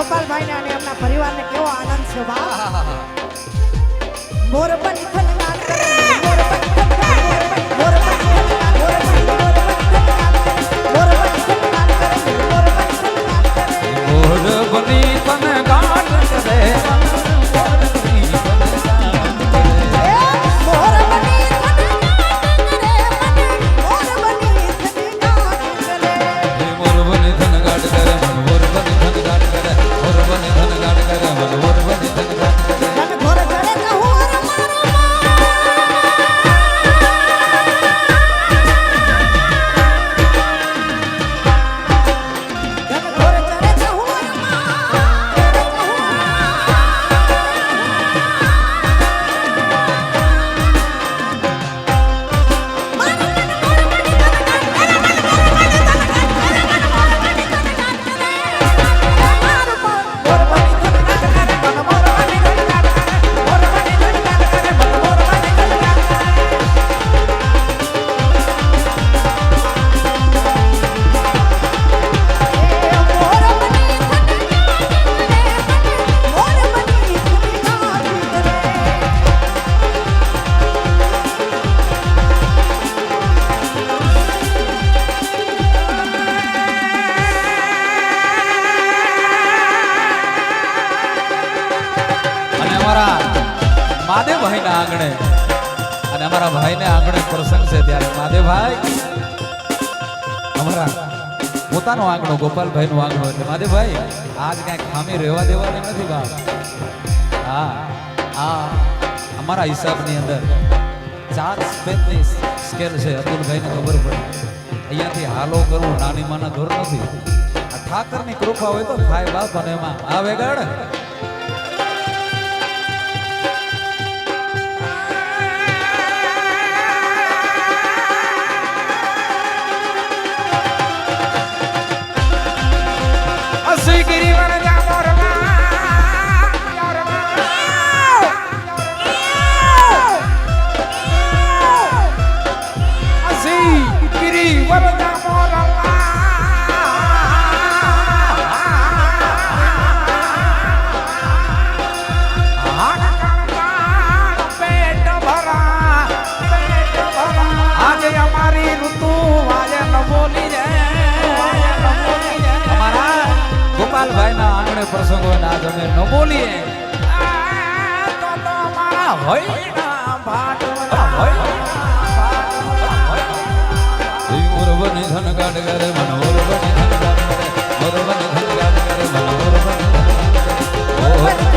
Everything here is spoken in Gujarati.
ગોપાલભાઈને અને એમના પરિવારને કેવો આનંદ છે વાહ. મોરબન અમારા મહાદેવભાઈના આંગણે. અને અમારા ભાઈને આંગણે પ્રસંગ છે ત્યારે. માદેવભાઈ અમારા પોતાનો આંગણો, ગોપાલભાઈનો આંગણો એટલે માદેવભાઈ આજ કાંઈ ખામી રહેવા દેવાની નથી બાપ હા, આ અમારા હિસાબની અંદર ચાર સ્પેનની સ્કેલ છે. અતુલભાઈને ખબર પડે. અહીંયાથી હાલો કરવું નાની માના ધોર નથી. આ ઠાકરની કૃપા હોય તો થાય બાપ અને એમાં. આ વેગાડ અમારા હોય ના ભાટ હોય મોરબની ધન કાઢ કરે મન મોરબની ધન કાઢ કરે મોરબની ધન કાઢ કરે મન મોરબની